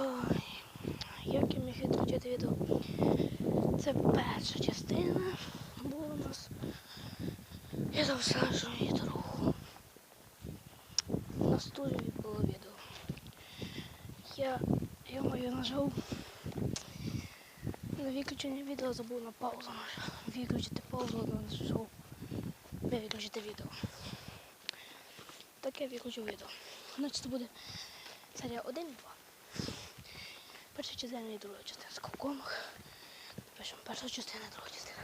Ой, як я міг відключити відео? Це перша частина нас. Я завсаджу її дорогу. На студії було відео. Я, я маю нажав на виключення відео, забув на паузу. Виключити паузу, нажав виключити відео. Так я виключив відео. Значить це буде серія 1 і 2. Перша частина і друга частина з ковкомах. Пишемо перша частина, друга частина.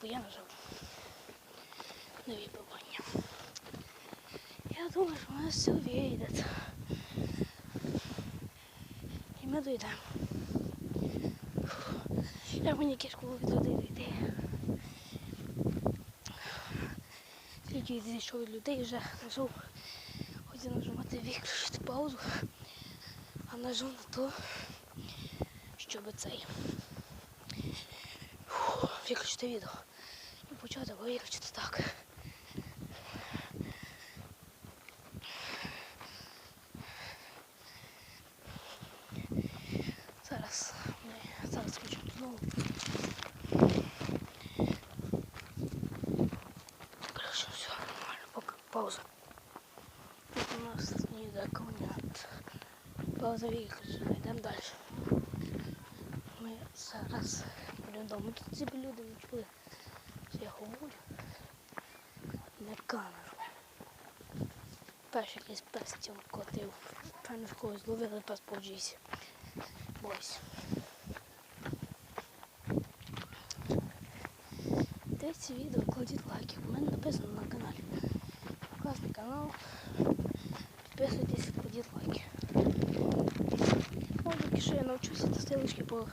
Бо я нажав на вибивання. Я думаю, що у нас все вийде. І ми дійдемо. Як мені кишку відводити йти. Тільки зійшов від людей вже нажав, хотів нажимати виключити паузу, нажав на то, щоб цей фу, виключити відео. І почати виключити так. Зараз ми зараз включимо знову. Короче, все нормально, пока пауза. Тут у нас не йде конят. Пауза виключена, йдемо далі. Ми зараз будемо вдома. Тут ці люди не чули, що я говорю. На камеру. Перший якийсь пес цього котив. Певно, в когось зловили пес по джісі. Бойся. Дивіться відео, кладіть лайки. У мене написано на каналі. Класний канал. Підписуйтесь, кладіть лайки. О, тільки що я навчуся та стрілочки по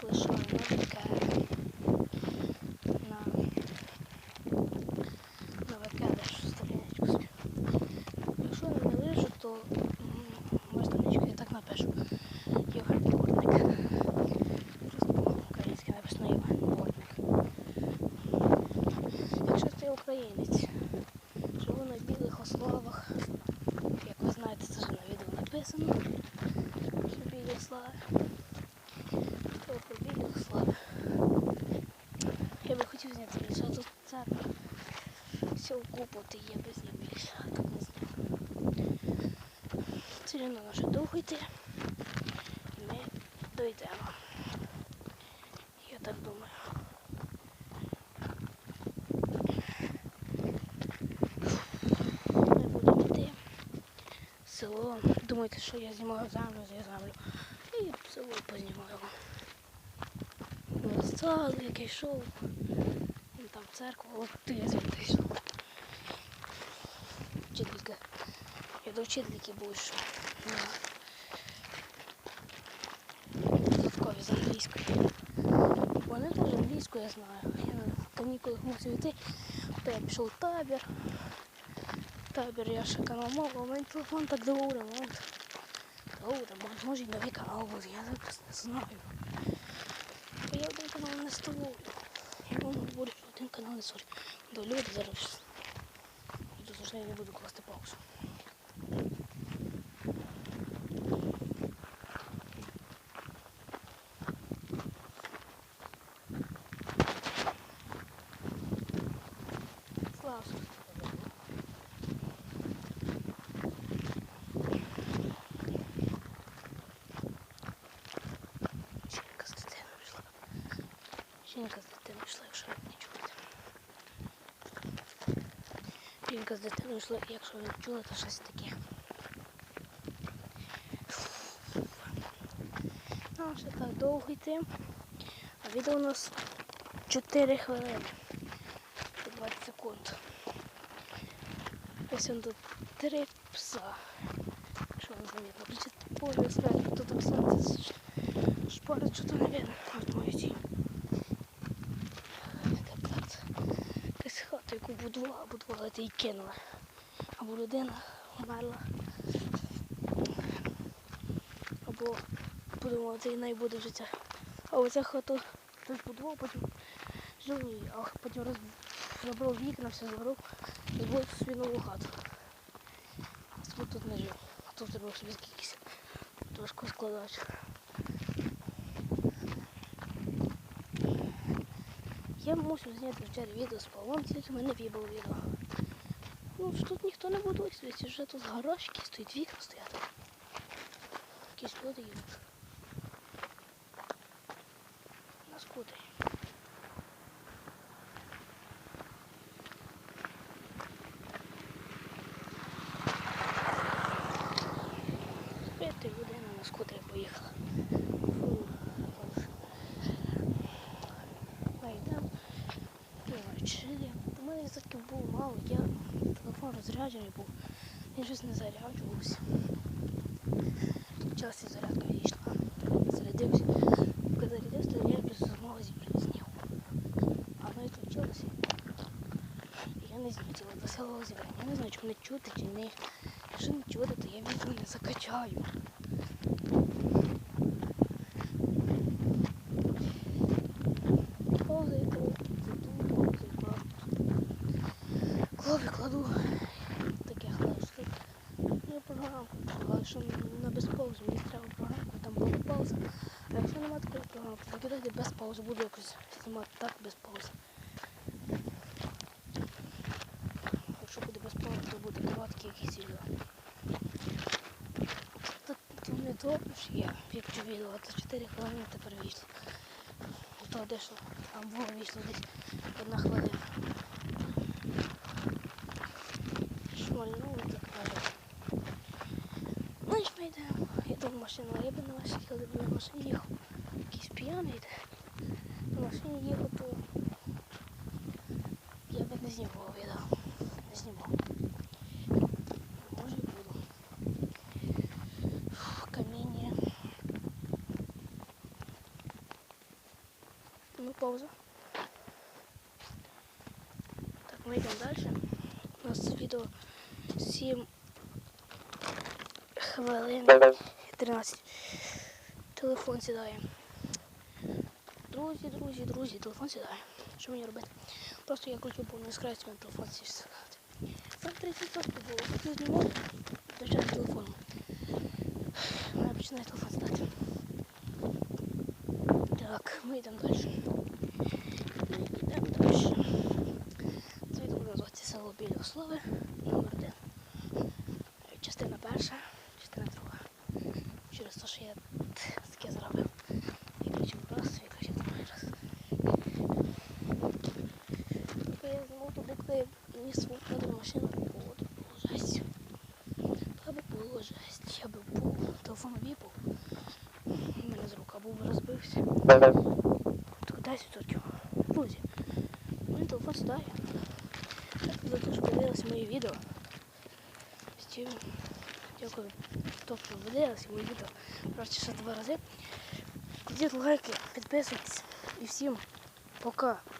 полишаю на ВК. На, на ВК теж сторіночку собі. Якщо я не лежу, то м, мою сторіночку я так напишу. Євген Бортник. Просто по-українськи написано Євген Бортник. Якщо ти українець, живу на білих ославах, як ви знаєте, це вже на відео написано, що білі слави, то про білі слави. Я би хотів зняти більше, а тут це все вкупати є без них більше, а так не знаю. Це рівно наше довго йти. І ми дойдемо. Я так думаю. Ми будемо йти. Село. Думаєте, що я знімаю землю, я землю. І село познімаю. Сад, який йшов. Там церква, от ти звідти. Вчителька. Я до вчительки. На додаткові з англійської. Вони теж англійську я знаю. Я на канікулах мусив йти, то я пішов в табір. Табір я ще канал мав, а мене телефон так довго. Довго, може і новий канал буде, я зараз не знаю. Я один канал не вам говорю, що один канал не створю. До люди зараз. Тут вже я не буду класти паузу. Слава. Жінка з дитиною йшла. Жінка з дитиною йшла, якщо ви не чуєте. Жінка з дитиною йшла, якщо ви чули, то щось таке. Нам ще так довго йти. А відео у нас 4 хвилини. 20 секунд. Ось он тут три пса. Що не замітно. Включить поле сразу, тут так сонце шпарить, що то не видно. От мої хата, яку будувала, будувала, ти її кинула. Або людина вмерла. Або подумала, це і неї буде життя. А оця хату хтось будував, потім жив а потім роз... забрав вікна, все забрав і буде собі нову хату. Тут тут не жив. А тут зробив собі якийсь важко складати. Я мусив зняти вчора відео з Павлом, тільки мене вібало відео. Ну, ж тут ніхто не будується, ведь вже тут гаражки стоять, вікна стоять. Якісь люди їдуть. На скутері. П'яти людина на скутері поїхала. Фу, фу. Майдан. Вчили. У мене відсотків було мало, я телефон розряджений був. Він щось не заряджувався. Час і зарядка відійшла. Зарядився. Коли зарядився, то я без змоги снігу. А воно відключилося. Я не змітила до селого зібрання. Я не знаю, чи мене чути, чи не. Якщо не чути, то я відео не закачаю. Повзаю, кладу, повзаю, кладу. Клові кладу. Таке хлопці. Я програмку, але що на без паузи, мені треба програмку, там була пауза. А якщо немає такої програмки, то кидайте без паузи, буду якось знімати так без паузи. Якщо буде без паузи, то буде короткі якісь відео. Тут, не то, я випчу відео, це 4 хвилини тепер вийшло. То дещо там було вийшло десь одна хвилина. Шмальнули так каже. Ну і ж ми йдемо. Йду в машину, а я би на машині, коли б в машині їхав. Якийсь п'яний. На машині їхав, то я би не знімав відео. Не знімав. Може буду. Каміння. Ну, пауза. Так, ми йдемо далі. У нас відео 7 хвилин 13. Телефон сідає. Друзі, друзі, друзі, телефон сідає. Що мені робити? Просто я кручу, бо не скрається на телефон сідати. Це 30 було. Хочу знімати, включати телефон. Вона починає телефон сідати. Так, ми йдемо далі. Ми йдемо далі. Це буде називатися село Біля Слави, номер один. Частина перша, частина друга. Через те, що я таке зробив. Виключив раз, виключив другий раз. Бо я знімав туди, коли я ніс машину, було тут було жесть. Би було жесть. Я би був, телефон віпав. У мене з рука був би розбився. Так 10%. Друзі, у телефон. Дякую за те, що подивилися мої відео. Стів. Дякую, хто подивилися мої відео. Коротше, ще два рази. Кладіть лайки, підписуйтесь і всім пока.